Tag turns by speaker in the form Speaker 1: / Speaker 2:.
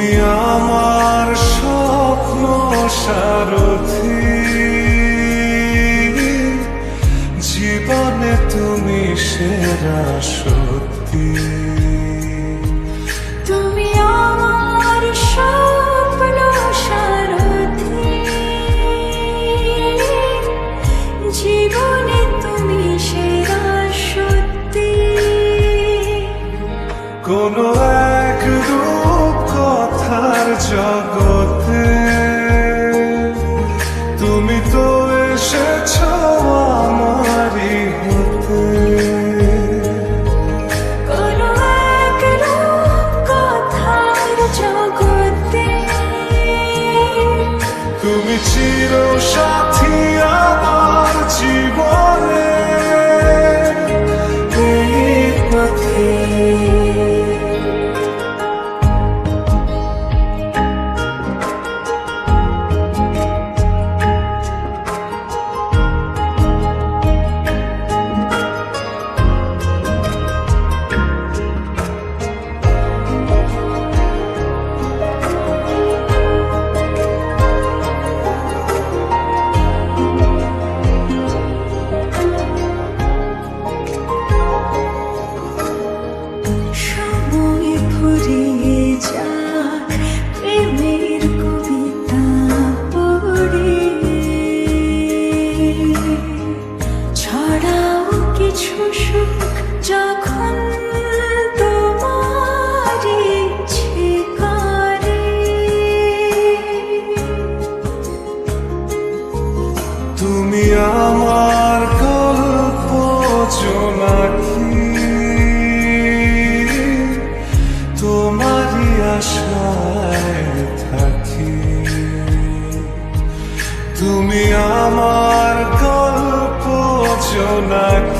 Speaker 1: তুমি আমার স্বপ্ন সারথি। জীবনে তুমি সেরা সত্যি।
Speaker 2: তুমি আমার তুমি সেরা
Speaker 1: tonight